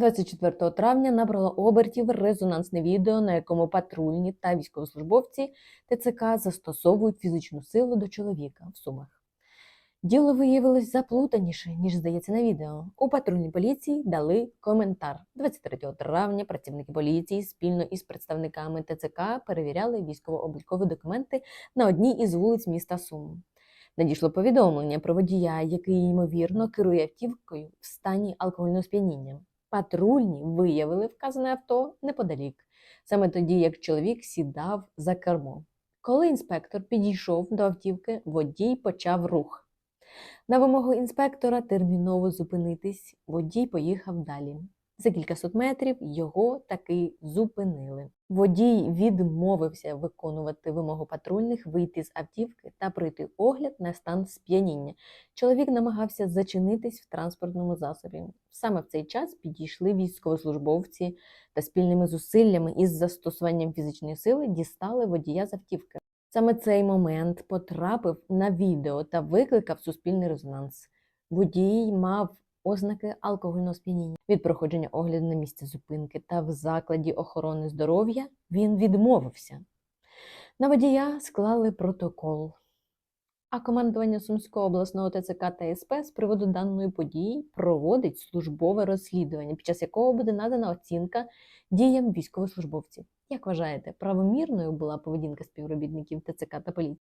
24 травня набрало обертів резонансне відео, на якому патрульні та військовослужбовці ТЦК застосовують фізичну силу до чоловіка в Сумах. Діло виявилось заплутаніше, ніж здається на відео. У патрульній поліції дали коментар. 23 травня працівники поліції спільно із представниками ТЦК перевіряли військово-облікові документи на одній із вулиць міста Сум. Надійшло повідомлення про водія, який ймовірно керує автівкою в стані алкогольного сп'яніння. Патрульні виявили вказане авто неподалік, саме тоді, як чоловік сідав за кермо. Коли інспектор підійшов до автівки, водій почав рух. На вимогу інспектора терміново зупинитись, водій поїхав далі. За кількасот метрів його таки зупинили. Водій відмовився виконувати вимогу патрульних вийти з автівки та пройти огляд на стан сп'яніння. Чоловік намагався зачинитись в транспортному засобі. Саме в цей час підійшли військовослужбовці та спільними зусиллями із застосуванням фізичної сили дістали водія з автівки. Саме цей момент потрапив на відео та викликав суспільний резонанс. Водій мав ознаки алкогольного сп'яніння. Від проходження огляду на місці зупинки та в закладі охорони здоров'я він відмовився. На водія склали протокол. А командування Сумського обласного ТЦК та СП з приводу даної події проводить службове розслідування, під час якого буде надана оцінка діям військовослужбовців. Як вважаєте, правомірною була поведінка співробітників ТЦК та поліції?